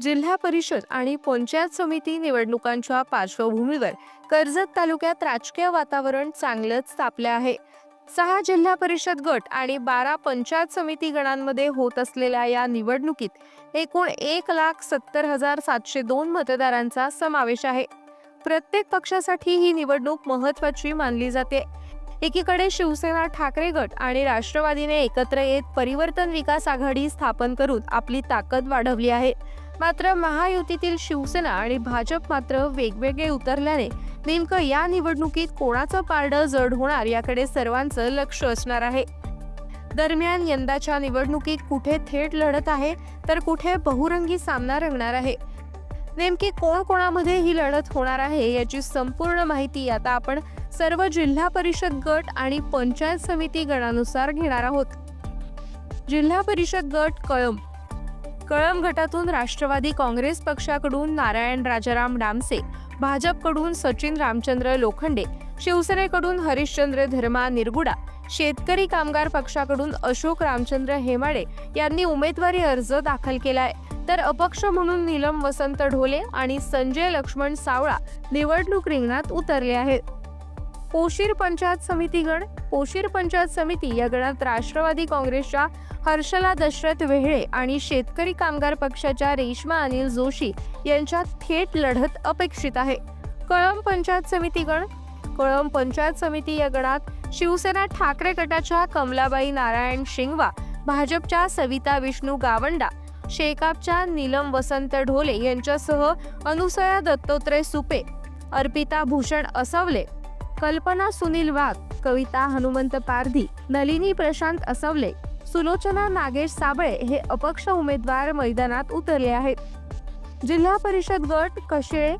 जिल्हा परिषद आणि पंचायत समिती निवडणुकांच्या पार्श्वभूमीवर कर्जत तालुक्यात राजकीय वातावरण चांगलंच तापले आहे. सहा जिल्हा परिषद गट आणि बारा पंचायत समिती गणांमध्ये होत असलेल्या या निवडणुकीत एकूण एक लाख सत्तर हजार सातशे दोन मतदारांचा समावेश आहे. प्रत्येक पक्षासाठी ही निवडणूक महत्वाची मानली जाते. एकीकडे शिवसेना ठाकरे गट आणि राष्ट्रवादीने एकत्र येत परिवर्तन विकास आघाडी स्थापन करून आपली ताकद वाढवली आहे. मात्र महायुतीतील शिवसेना आणि भाजप मात्र वेगवेगळे उतरल्याने नेमकं या निवडणुकीत कोणाचं पारडं जड होणार याकडे सर्वांचं लक्ष असणार आहे. दरम्यान यंदाच्या निवडणुकीत कुठे थेट लढत आहे तर कुठे बहुरंगी सामना रंगणार आहे. नेमकी कोण कोणामध्ये ही लढत होणार आहे याची संपूर्ण माहिती आता आपण सर्व जिल्हा परिषद गट आणि पंचायत समिती गणानुसार घेणार आहोत. जिल्हा परिषद गट कळंब कळंब गटातून राष्ट्रवादी काँग्रेस पक्षाकडून नारायण राजाराम डामसे भाजपकडून सचिन रामचंद्र लोखंडे शिवसेनेकडून हरिश्चंद्र धर्मा निरगुडा शेतकरी कामगार पक्षाकडून अशोक रामचंद्र हेमाडे यांनी उमेदवारी अर्ज दाखल केलाय. तर अपक्ष म्हणून नीलम वसंत ढोले आणि संजय लक्ष्मण सावळा निवडणूक रिंगणात उतरले आहेत. पोशीर पंचायत समिती गण पोशीर पंचायत समिती या गणात राष्ट्रवादी काँग्रेसच्या हर्षला दशरथ वेहळे आणि शेतकरी कामगार पक्षाच्या रेश्मा अनिल जोशी यांच्यात थेट लढत अपेक्षित आहे. कळंब पंचायत समिती गण कळंब पंचायत समिती या गणात शिवसेना ठाकरे गटाच्या कमलाबाई नारायण शिंगवा भाजपच्या सविता विष्णू गावंडा शेकापच्या नीलम वसंत ढोले यांच्यासह अनुसया दत्तोत्रय सुपे अर्पिता भूषण असवले कल्पना सुनील वाघ कविता हनुमंत पारधी नलिनी प्रशांत असवले सुलोचना नागेश साबळे हे अपक्ष उमेदवार मैदानात उतरले आहेत. जिल्हा परिषद गट कशेळे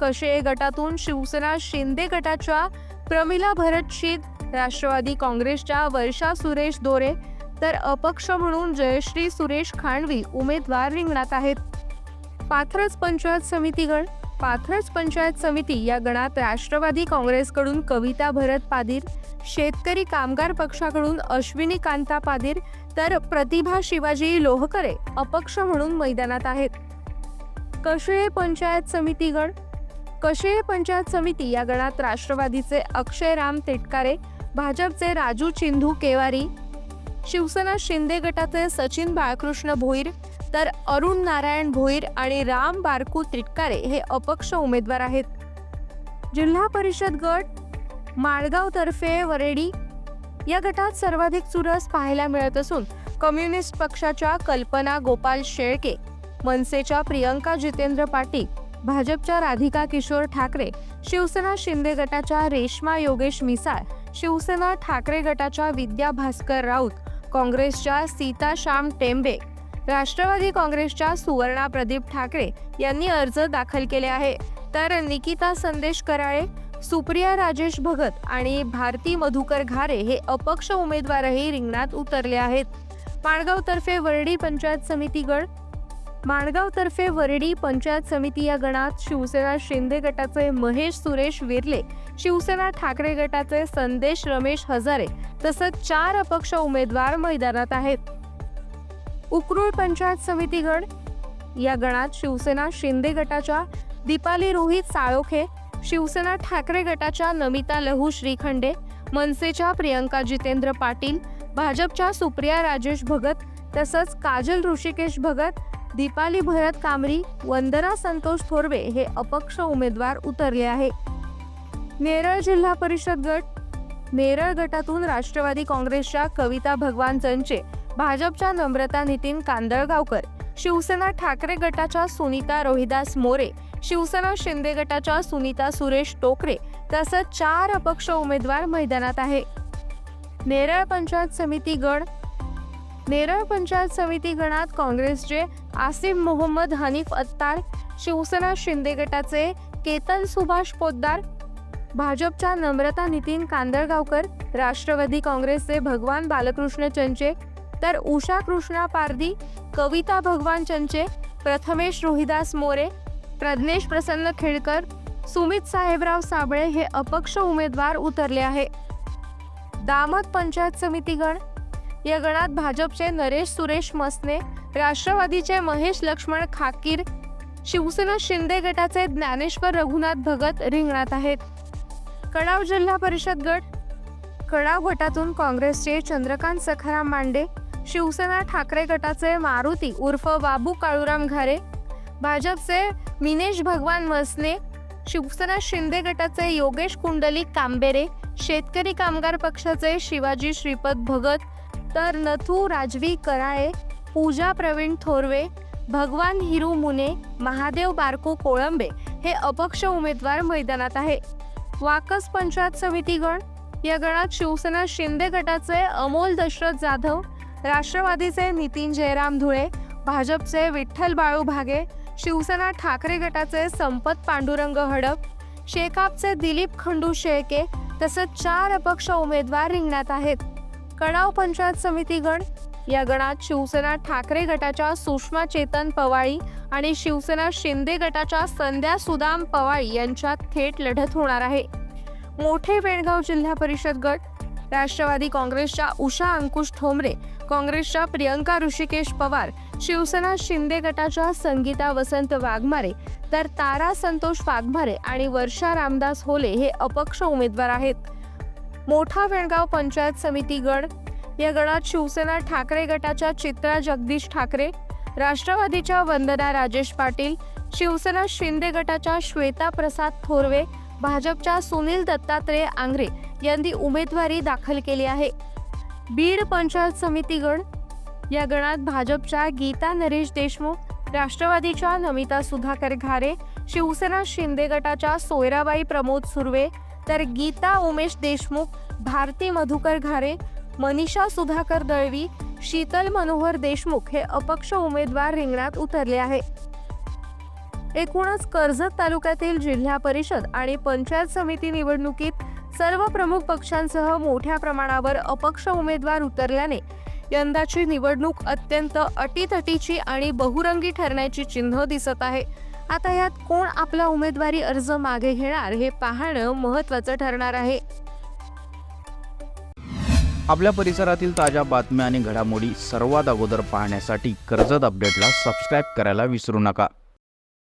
कशेळे गटातून शिवसेना शिंदे गटाच्या प्रमिला भरत शीद राष्ट्रवादी काँग्रेसच्या वर्षा सुरेश दोरे तर अपक्ष म्हणून जयश्री सुरेश खांडवी उमेदवार रिंगणात आहेत. पाथरस पंचायत समिती गट पाथरज पंचायत समिती या गणात राष्ट्रवादी काँग्रेसकडून कविता भरत पादीर शेतकरी कामगार पक्षाकडून अश्विनी कांता पादीर तर प्रतिभा शिवाजी लोहकरे अपक्ष म्हणून मैदानात आहेत. कशे पंचायत समिती गण कशे पंचायत समिती या गणात राष्ट्रवादीचे अक्षय राम तेटकारे भाजपचे राजू चिंधू केवारी शिवसेना शिंदे गटाचे सचिन बाळकृष्ण भोईर तर अरुण नारायण भोईर आणि राम बारकू त्रिटकारे हे अपक्ष उमेदवार आहेत. जिल्हा परिषद गट माळगाव तर्फे वरेडी. या गटात सर्वाधिक चुरस पाहायला मिळत असून कम्युनिस्ट पक्षाच्या कल्पना गोपाल शेळके मनसेच्या प्रियंका जितेंद्र पाटील भाजपच्या राधिका किशोर ठाकरे शिवसेना शिंदे गटाच्या रेश्मा योगेश मिसाळ शिवसेना ठाकरे गटाच्या विद्या भास्कर राऊत काँग्रेसच्या सीता श्याम टेंबे राष्ट्रवादी काँग्रेसच्या सुवर्णा प्रदीप ठाकरे यांनी अर्ज दाखल केले आहे. तर निकिता संदेश कराळे सुप्रिया राजेश भगत आणि भारती मधुकर घारे हे अपक्ष उमेदवारही रिंगणात उतरले आहेत. माणगावतर्फे वर्डी वरडी पंचायत समिती गण माणगावतर्फे वर्डी वरडी पंचायत समिती या गणात शिवसेना शिंदे गटाचे महेश सुरेश विर्ले शिवसेना ठाकरे गटाचे संदेश रमेश हजारे तसंच चार अपक्ष उमेदवार मैदानात आहेत. उकरूळ पंचायत समिती गण या गणात शिवसेना शिंदे गटाच्या दीपाली रोहित साळोखे शिवसेना ठाकरे गटाच्या नमिता लहू श्रीखंडे मनसेच्या प्रियंका जितेंद्र पाटील भाजपच्या सुप्रिया राजेश भगत तसंच काजल ऋषिकेश भगत दीपाली भरत कामरी वंदना संतोष थोरवे हे अपक्ष उमेदवार उतरले आहे. नेरळ जिल्हा परिषद गट. नेरळ गटातून राष्ट्रवादी काँग्रेसच्या कविता भगवान चंचे भाजपच्या नम्रता नितीन कांदळगावकर शिवसेना ठाकरे गटाच्या सुनीता रोहिदास मोरे शिवसेना शिंदे गटाच्या सुनीता सुरेश टोकरे तसंच चार अपक्ष उमेदवार मैदानात आहे. नेरळ पंचायत समिती गण नेरळ पंचायत समिती गणात काँग्रेसचे आसिम मोहम्मद हनीफ अत्तार शिवसेना शिंदे गटाचे केतन सुभाष पोद्दार भाजपच्या नम्रता नितीन कांदळगावकर राष्ट्रवादी काँग्रेसचे भगवान बालकृष्ण चंचे तर उषा कृष्णा पारधी कविता भगवान चंचे प्रथमेश रोहिदास मोरे प्रज्ञेश प्रसन्न खेडकर सुमित साहेबराव साबळे हे अपक्ष उमेदवार उतरले आहे दामत पंचायत समिती गण या गणात भाजपचे नरेश सुरेश मसने राष्ट्रवादीचे महेश लक्ष्मण खाकीर शिवसेना शिंदे गटाचे ज्ञानेश्वर रघुनाथ भगत रिंगणात आहेत. कडाव जिल्हा परिषद गट कडाव गटातून काँग्रेसचे चंद्रकांत सखाराम मांडे शिवसेना ठाकरे गटाचे मारुती उर्फ बाबू काळूराम घारे भाजपचे मिनेश भगवान वसने शिवसेना शिंदे गटाचे योगेश कुंडलिक कांबेरे शेतकरी कामगार पक्षाचे शिवाजी श्रीपद भगत तर नथू राजवी कराळे पूजा प्रवीण थोरवे भगवान हिरू मुने महादेव बारको कोळंबे हे अपक्ष उमेदवार मैदानात आहे. वाकस पंचायत समिती गण या गणात शिवसेना शिंदे गटाचे अमोल दशरथ जाधव राष्ट्रवादीचे नितीन जयराम धुळे भाजपचे विठ्ठल बाळू भागे शिवसेना ठाकरे गटाचे संपत पांडुरंग हडप शेकापचे दिलीप खंडू शेळके तसंच चार अपक्ष उमेदवार रिंगणात आहेत. कणाव पंचायत समिती गण या गणात शिवसेना ठाकरे गटाच्या सुषमा चेतन पवाळी आणि शिवसेना शिंदे गटाच्या संध्या सुदाम पवाळी यांच्यात थेट लढत होणार आहे. मोठे बेळगाव जिल्हा परिषद गट राष्ट्रवादी काँग्रेसच्या उषा अंकुश ठोंबरे काँग्रेसच्या प्रियंका ऋषिकेश पवार शिवसेना शिंदे गटाच्या संगीता वसंत वाघमारे तर तारा संतोष वाघमारे आणि वर्षा रामदास होले हे अपक्ष उमेदवार आहेत. मोठा वेणगाव पंचायत समिती गण या गणात शिवसेना ठाकरे गटाच्या चित्रा जगदीश ठाकरे राष्ट्रवादीच्या वंदना राजेश पाटील शिवसेना शिंदे गटाच्या श्वेता प्रसाद थोरवे भाजपच्या सुनील दत्तात्रय आंग्रे यांनी उमेदवारी दाखल केली आहे. बीड पंचायत समिती गण या गणात भाजपच्या गीता नरेश देशमुख राष्ट्रवादीच्या नमिता सुधाकर घारे शिवसेना शिंदे गटाच्या सोयराबाई प्रमोद सुर्वे तर गीता उमेश देशमुख भारती मधुकर घारे मनीषा सुधाकर दळवी शीतल मनोहर देशमुख हे अपक्ष उमेदवार रिंगणात उतरले आहे. एकूणच कर्जत तालुक्यातील जिल्हा परिषद आणि पंचायत समिती निवडणुकीत सर्व प्रमुख पक्षांसह मोठ्या प्रमाणावर अपक्ष उमेदवार उतरल्याने यंदाची निवडणूक अत्यंत अटीतटीची आणि बहुरंगी ठरण्याची चिन्ह दिसत आहे. आता यात कोण आपला उमेदवारी अर्ज मागे घेणार हे पाहणं महत्वाचं ठरणार आहे. आपल्या परिसरातील ताज्या बातम्या आणि घडामोडी सर्वात अगोदर पाहण्यासाठी कर्जत अपडेटला सबस्क्राईब करायला विसरू नका.